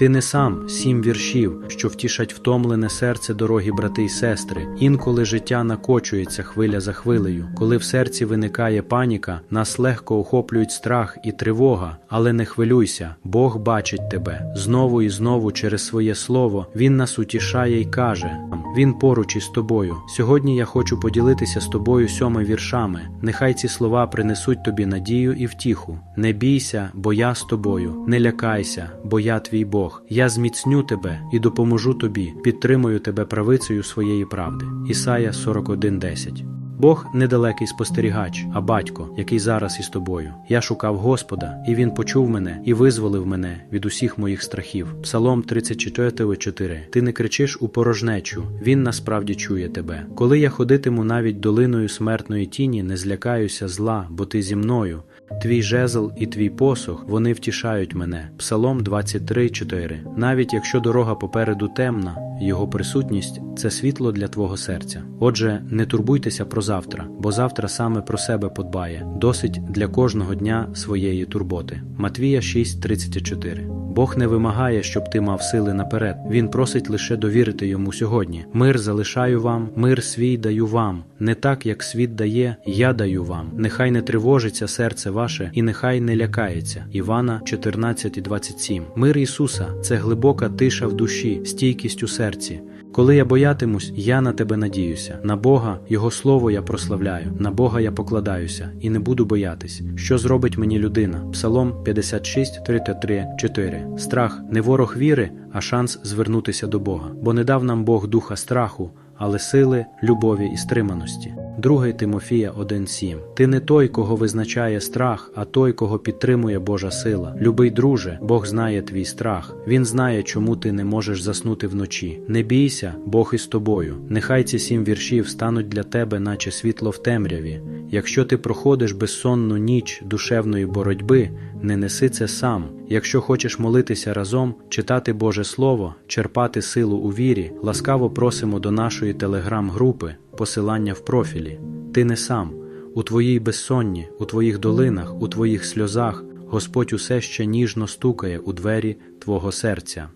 Ти не сам сім віршів, що втішать втомлене серце дорогі брати й сестри. Інколи життя накочується хвиля за хвилею. Коли в серці виникає паніка, нас легко охоплюють страх і тривога, але не хвилюйся, Бог бачить тебе. Знову і знову через своє слово Він нас утішає й каже: Він поруч із тобою. Сьогодні я хочу поділитися з тобою сьоми віршами. Нехай ці слова принесуть тобі надію і втіху. Не бійся, бо я з тобою. Не лякайся, бо я твій Бог. Я зміцню тебе і допоможу тобі, підтримую тебе правицею своєї правди. Ісая 41.10 Бог недалекий спостерігач, а батько, який зараз із тобою. Я шукав Господа, і він почув мене і визволив мене від усіх моїх страхів. Псалом 34.4 Ти не кричиш у порожнечу, він насправді чує тебе. Коли я ходитиму навіть долиною смертної тіні, не злякаюся зла, бо ти зі мною. Твій жезл і твій посох вони втішають мене. Псалом 23.4 Навіть якщо дорога попереду темна, його присутність це світло для твого серця. Отже, не турбуйтеся про завтра, бо завтра саме про себе подбає. Досить для кожного дня своєї турботи. Матвія 6.34 Бог не вимагає, щоб ти мав сили наперед. Він просить лише довірити йому сьогодні. Мир залишаю вам, мир свій даю вам. Не так, як світ дає, я даю вам. Нехай не тривожиться серце ваше, і нехай не лякається. Івана 14.27 Мир Ісуса це глибока тиша в душі, стійкість у серці. Коли я боятимусь, я на тебе надіюся. На Бога, Його слово я прославляю, на Бога я покладаюся і не буду боятись. Що зробить мені людина? Псалом 56, 33, 4. Страх не ворог віри, а шанс звернутися до Бога. Бо не дав нам Бог духа страху, але сили, любові і стриманості. 2 Тимофія 1.7 Ти не той, кого визначає страх, а той, кого підтримує Божа сила. Любий друже, Бог знає твій страх. Він знає, чому ти не можеш заснути вночі. Не бійся, Бог із тобою. Нехай ці сім віршів стануть для тебе, наче світло в темряві. Якщо ти проходиш безсонну ніч душевної боротьби, не неси це сам. Якщо хочеш молитися разом, читати Боже Слово, черпати силу у вірі, ласкаво просимо до нашої телеграм-групи, посилання в профілі. Ти не сам. У твоїй безсонні, у твоїх долинах, у твоїх сльозах Господь усе ще ніжно стукає у двері твого серця.